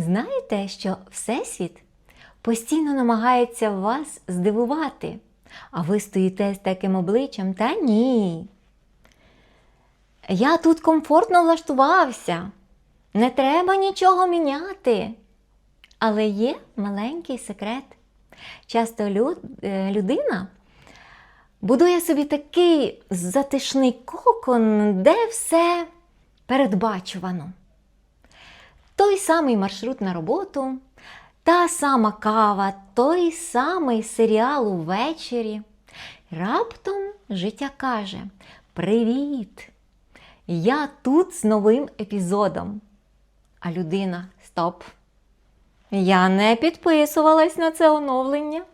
Знаєте, що Всесвіт постійно намагається вас здивувати, а ви стоїте з таким обличчям та ні. Я тут комфортно влаштувався, не треба нічого міняти. Але є маленький секрет. Часто лю- е, людина будує собі такий затишний кокон, де все передбачувано. Той самий маршрут на роботу, та сама кава, той самий серіал увечері. Раптом життя каже: Привіт! Я тут з новим епізодом. А людина стоп. Я не підписувалась на це оновлення.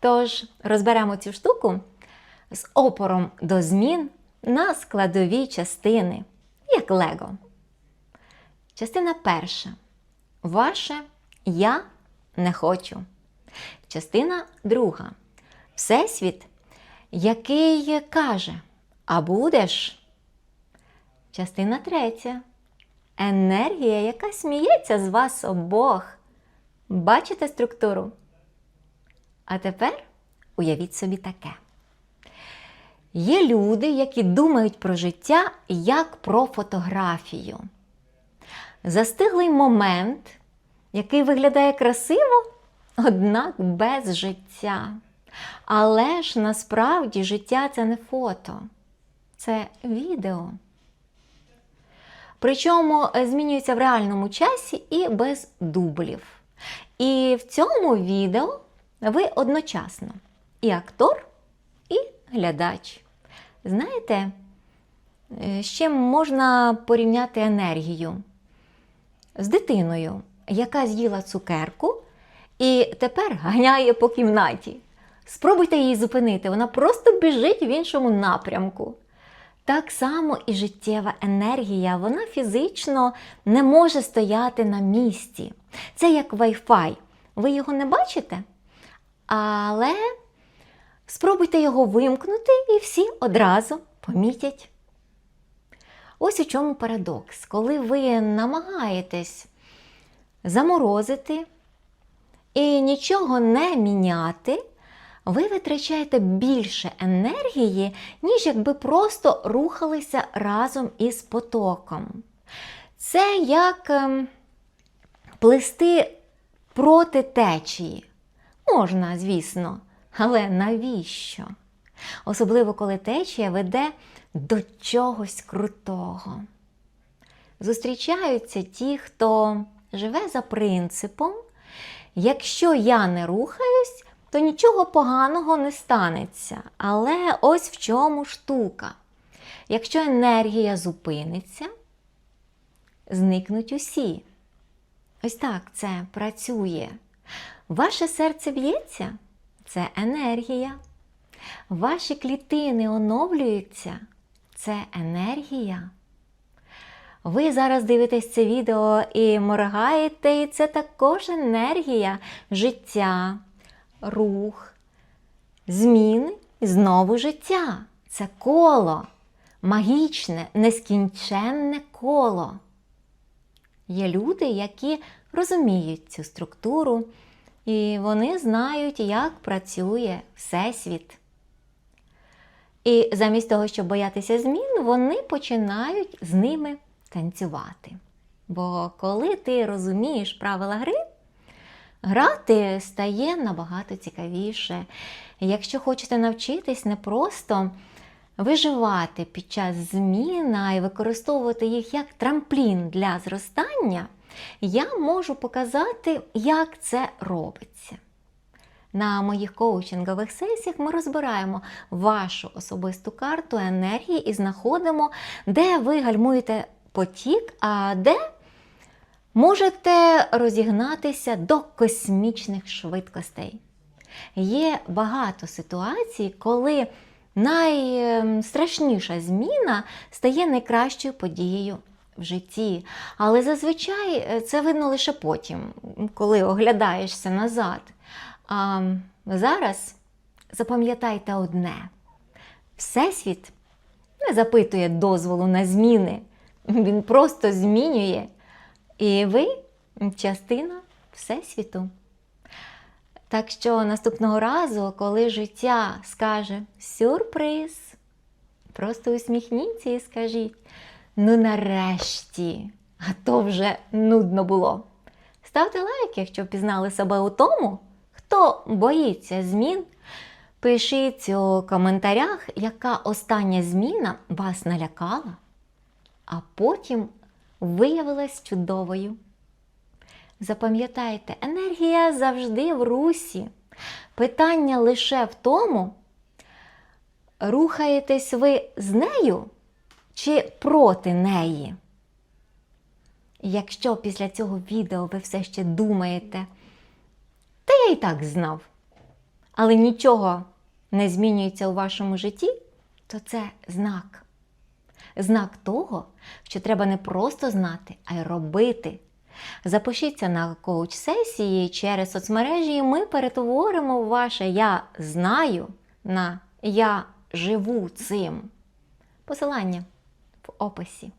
Тож розберемо цю штуку з опором до змін на складові частини, як Лего. Частина перша. Ваше я не хочу. Частина друга. Всесвіт, який каже, а будеш. Частина третя. Енергія, яка сміється з вас обох. Бачите структуру? А тепер уявіть собі таке. Є люди, які думають про життя як про фотографію. Застиглий момент, який виглядає красиво, однак без життя. Але ж насправді життя це не фото, це відео. Причому змінюється в реальному часі і без дублів. І в цьому відео ви одночасно і актор, і глядач. Знаєте, е, з чим можна порівняти енергію? З дитиною, яка з'їла цукерку і тепер ганяє по кімнаті. Спробуйте її зупинити, вона просто біжить в іншому напрямку. Так само і життєва енергія, вона фізично не може стояти на місці. Це як Wi-Fi. Ви його не бачите? Але спробуйте його вимкнути і всі одразу помітять. Ось у чому парадокс. Коли ви намагаєтесь заморозити і нічого не міняти, ви витрачаєте більше енергії, ніж якби просто рухалися разом із потоком. Це як ем, плисти проти течії. Можна, звісно, але навіщо? Особливо, коли течія веде до чогось крутого. Зустрічаються ті, хто живе за принципом, якщо я не рухаюсь, то нічого поганого не станеться. Але ось в чому штука. Якщо енергія зупиниться, зникнуть усі. Ось так це працює. Ваше серце б'ється це енергія. Ваші клітини оновлюються це енергія. Ви зараз дивитесь це відео і моргаєте, і це також енергія життя, рух, зміни і знову життя. Це коло, магічне, нескінченне коло. Є люди, які розуміють цю структуру, і вони знають, як працює Всесвіт. І замість того, щоб боятися змін, вони починають з ними танцювати. Бо коли ти розумієш правила гри, грати стає набагато цікавіше. Якщо хочете навчитись не просто виживати під час змін, й використовувати їх як трамплін для зростання, я можу показати, як це робиться. На моїх коучингових сесіях ми розбираємо вашу особисту карту енергії і знаходимо, де ви гальмуєте потік, а де можете розігнатися до космічних швидкостей. Є багато ситуацій, коли найстрашніша зміна стає найкращою подією в житті. Але зазвичай е, це видно лише потім, коли оглядаєшся назад. А зараз запам'ятайте одне: Всесвіт не запитує дозволу на зміни, він просто змінює. І ви частина Всесвіту. Так що наступного разу, коли життя скаже сюрприз, просто усміхніться і скажіть: ну нарешті, а то вже нудно було. Ставте лайк, якщо впізнали себе у тому, хто боїться змін. Пишіть у коментарях, яка остання зміна вас налякала, а потім виявилась чудовою. Запам'ятайте, енергія завжди в русі. Питання лише в тому, рухаєтесь ви з нею чи проти неї. Якщо після цього відео ви все ще думаєте, та я і так знав, але нічого не змінюється у вашому житті, то це знак. Знак того, що треба не просто знати, а й робити. Запишіться на коуч-сесії через соцмережі, і ми перетворимо ваше Я знаю на Я живу цим. Посилання в описі.